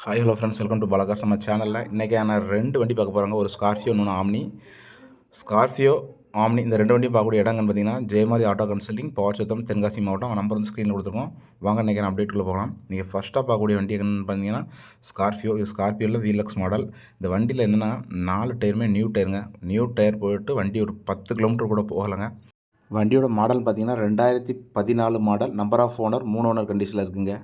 Hi hello friends welcome to பாலகாஸ் நம்ம சேனலில் இன்றைக்கான ரெண்டு வண்டி பார்க்க போகிறாங்க ஒரு ஸ்கார்பியோ இன்னொன்று ஆம்னி ஸ்கார்பியோ ஆம்னி இந்த ரெண்டு வண்டியும் பார்க்கக்கூடிய இடங்கன்னு பார்த்தீங்கன்னா ஜெயமாரி ஆட்டோ கன்சல்டிங் பவர் சுத்தம் தென்காசி மாவட்டம் நம்பர் வந்து ஸ்க்ரீனில் கொடுத்துருக்கோம். வாங்க இன்றைக்கி அப்டேட்டுக்குள்ளே போகலாம். நீங்கள் ஃபஸ்ட்டாக பார்க்கக்கூடிய வண்டி என்னென்னு பார்த்தீங்கன்னா ஸ்கார்பியோ இது ஸ்கார்பியோவில் வீலக்ஸ் மாடல் இந்த வண்டியில் என்னென்னா நாலு டயருமே நியூ டயருங்க நியூ டயர் போயிட்டு வண்டி ஒரு பத்து கிலோமீட்டர் கூட போகலைங்க. வண்டியோட மாடல் பார்த்தீங்கன்னா ரெண்டாயிரத்தி பதினாலு மாடல் நம்பர் ஆஃப் ஓனர் மூணு ஓனர் கண்டிஷனில் இருக்குங்க.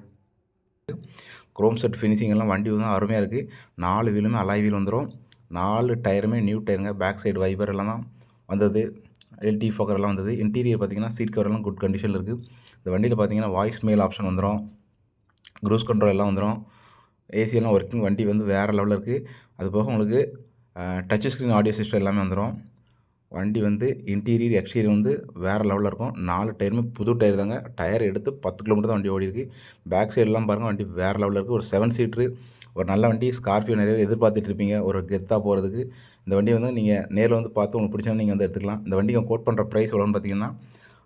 குரோம் செட் ஃபினிஷிங் எல்லாம் வண்டி வந்து அருமையாக இருக்குது நாலு வீலுமே அலாய் வீல் வந்துடும் நாலு டயருமே நியூ டயருங்க பேக் சைடு வைபர் எல்லாம் தான் வந்தது. எல்டி ஃபோக்கர் எல்லாம் வந்தது. இன்டீரியர் பார்த்திங்கன்னா சீட் கவர் எல்லாம் குட் கண்டிஷனில் இருக்குது இந்த வண்டியில் பார்த்தீங்கன்னா வாய்ஸ் மெயில் ஆப்ஷன் வந்துடும் க்ரூஸ் கண்ட்ரோல் எல்லாம் வந்துடும் ஏசியெல்லாம் ஒர்க்கிங் வண்டி வந்து வேறு லெவலில் இருக்குது அது போக உங்களுக்கு டச் ஸ்க்ரீன் ஆடியோ சிஸ்டம் எல்லாமே வந்துடும் வண்டி வந்து இன்டீரியர் எக்ஸ்டீரியர் வந்து வேறு லெவலில் இருக்கும். நாலு டயருமே புது டயர் தாங்க. டயர் எடுத்து பத்து கிலோமீட்டர் தான் வண்டி ஓடி இருக்குது பேக் சைடெலாம் பாருங்கள் வண்டி வேறு லெவலில் இருக்குது ஒரு செவன் சீட்ரு ஒரு நல்ல வண்டி. ஸ்கார்பியோ நிறைய எதிர்பார்த்துட்டு இருப்பீங்க. ஒரு கெத்தாக போகிறதுக்கு இந்த வண்டி வந்து நீங்கள் நேரில் வந்து பார்த்து உங்களுக்கு பிடிச்சா நீங்கள் வந்து எடுத்துக்கலாம். இந்த வண்டிக்கு கோட் பண்ணுற ப்ரைஸ் எவ்வளோன்னு பார்த்தீங்கன்னா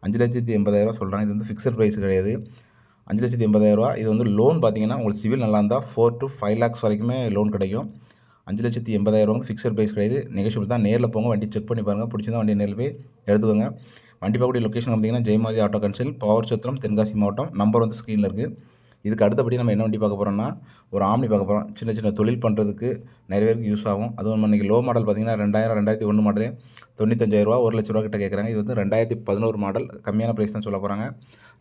அஞ்சு லட்சத்தி எண்பதாயிரரூவா சொல்கிறாங்க இது வந்து ஃபிக்ஸட் ப்ரைஸ் கிடையாது. அஞ்சு லட்சத்தி எண்பதாயிரரூவா இது வந்து லோன் பார்த்தீங்கன்னா உங்களுக்கு சிவில் நல்லா இருந்தால் ஃபோர் டு ஃபைவ் லேக்ஸ் வரைக்குமே லோன் கிடைக்கும். அஞ்சு லட்சத்தி எண்பதாயிரம் வந்து ஃபிக்ஸட் ப்ரைஸ் கிடையாது. நெகோஷியபிள் தான். நேரில் போங்க வண்டி செக் பண்ணி பாருங்கள் பிடிச்சிருந்தா வண்டி நேரில் போய் எடுத்துக்கோங்க. வண்டி பார்க்கக்கூடிய லொக்கேஷன் பார்த்தீங்கன்னா ஜெயமாதி ஆட்டோ கன்சல் பவர் சத்திரம் தென்காசி மாவட்டம். நம்பர் வந்து ஸ்க்ரீனில் இருக்குது இதுக்கு அடுத்தபடி நம்ம என்ன வண்டி பார்க்க போகிறோம்னா ஒரு ஆம்னி பார்க்க போகிறோம் சின்ன சின்ன தொழில் பண்ணுறதுக்கு நிறைய பேருக்கு யூஸ் ஆகும். அதுவும் இன்றைக்கி லோ மாடல் பார்த்திங்கன்னா ரெண்டாயிரம் ரெண்டாயிரத்தி ஒன்று மாடல் தொண்ணூத்தஞ்சாயிரரூவா ஒரு லட்ச ரூபா கிட்ட கேட்குறாங்க இது வந்து ரெண்டாயிரத்தி பதினோரு மாடல் கம்மியான ப்ரைஸ் தான் சொல்ல போகிறாங்க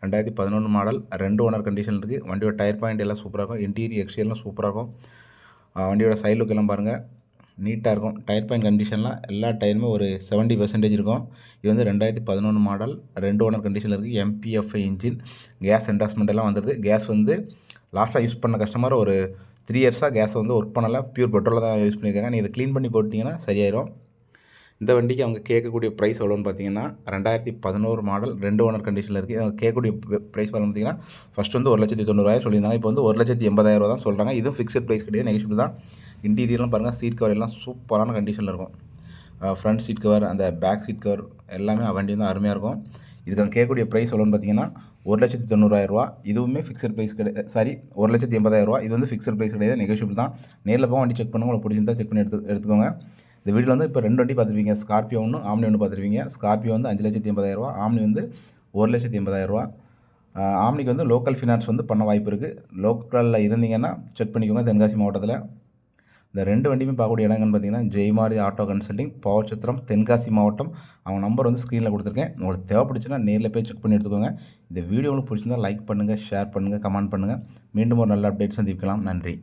ரெண்டாயிரத்தி பதினொன்று மாடல் ரெண்டு ஓனர் கண்டிஷன் இருக்குது வண்டியோட டயர் பாயிண்ட் எல்லாம் சூப்பராக இருக்கும். இன்டீரியர் எக்ஸ்டீரியர்லாம் சூப்பராக இருக்கும். வண்டியோட சைட் லுக் எல்லாம் பாருங்கள் நீட்டாக இருக்கும். டயர் பாயிண்ட் கண்டிஷன்லாம் எல்லா டயருமே ஒரு செவன்ட்டி பர்சன்டேஜ் இருக்கும். இது வந்து ரெண்டாயிரத்தி பதினொன்று மாடல் ரெண்டு ஓனர் கண்டிஷனில் இருக்குது எம்பிஎஃப்ஐ இன்ஜின் கேஸ் என்டாஸ்மெண்ட் எல்லாம் வந்துடுது கேஸ் வந்து லாஸ்ட்டாக யூஸ் பண்ண கஸ்டமர் ஒரு த்ரீ இயர்ஸாக கேஸை வந்து ஒர்க் பண்ணலை. ப்யூர் பெட்ரோலில் தான் யூஸ் பண்ணியிருக்காங்க நீங்கள் இதை க்ளீன் பண்ணி போட்டிங்கன்னா சரியாயிரும். இந்த வண்டிக்கு அவங்க கேட்கக்கூடிய ப்ரைஸ் எவ்வளோன்னு பார்த்தீங்கன்னா ரெண்டாயிரத்தி பதினோரு மாடல் ரெண்டு ஓனர் கண்டிஷனில் இருக்குது அவங்க கேட்கக்கூடிய ப்ரைஸ் எவ்வளோ பார்த்தீங்கன்னா ஃபஸ்ட் வந்து ஒரு லட்சத்தி தொண்ணூறாயிரம் சொல்லியிருந்தாங்க. இப்போ வந்து ஒரு லட்சத்தி எண்பதாயிரம் தான் சொல்கிறாங்க இதுவும் ஃபிக்ஸட் ப்ரைஸ் கிடையாது. நெகட்டிவ் தான். இன்டீரியர்லாம் பாருங்கள் சீட் கவர் எல்லாம் சூப்பரான கண்டிஷனில் இருக்கும். ஃப்ரண்ட் சீட் கவர் அந்த பேக் சீட் கவர் எல்லாமே வண்டி வந்து அருமையாக இருக்கும். இதுக்கு அங்கே கேட்கக்கூடிய ப்ரைஸ் எவ்வளோன்னு பார்த்தீங்கன்னா ஒரு லட்சத்தி தொண்ணூறாயிரரூவா இதுவுமே ஃபிக்ஸட் ப்ரைஸ் கிடையாது சாரி ஒரு லட்சத்தி எண்பதாயிரரூவா இது வந்து ஃபிக்ஸட் ப்ரைஸ் கிடையாது. நெகோஷியபிள் தான். நேரில் போக வண்டி செக் பண்ணுங்க. உங்களுக்கு பிடிச்சிருந்தா செக் பண்ணி எடுத்து எடுத்துக்கோங்க. இந்த வீட்டில் வந்து இப்போ ரெண்டு வண்டி பார்த்துருப்பீங்க ஸ்கார்பியோ ஒன்று ஆம்னி ஒன்று பார்த்துருப்பீங்க. ஸ்கார்பியோ வந்து அஞ்சு லட்சத்தி எண்பதாயிரரூவா ஆம்னி வந்து ஒரு லட்சத்தி எண்பதாயிரரூவா. ஆம்னிக்கு வந்து லோக்கல் ஃபினான்ஸ் வந்து பண்ண வாய்ப்பு இருக்குது லோக்கலில் இருந்தீங்கன்னா செக் பண்ணிக்கோங்க தென்காசி மாவட்டத்தில். இந்த ரெண்டு வண்டியுமே பார்க்கக்கூடிய இடங்கள்னு பார்த்தீங்கன்னா ஜெய்மாரி ஆட்டோ கன்சல்டிங் பவர் சத்திரம் தென்காசி மாவட்டம். அவங்க நம்பர் வந்து ஸ்க்ரீனில் கொடுத்துருக்கேன். உங்களுக்கு தேவைப்படுச்சுன்னா நேரில் போய் செக் பண்ணி எடுத்துக்கோங்க. இந்த வீடியோ உங்களுக்கு பிடிச்சிருந்தால் லைக் பண்ணுங்கள் ஷேர் பண்ணுங்கள் கமெண்ட் பண்ணுங்கள் மீண்டும் ஒரு நல்ல அப்டேட் சந்திக்கலாம். நன்றி.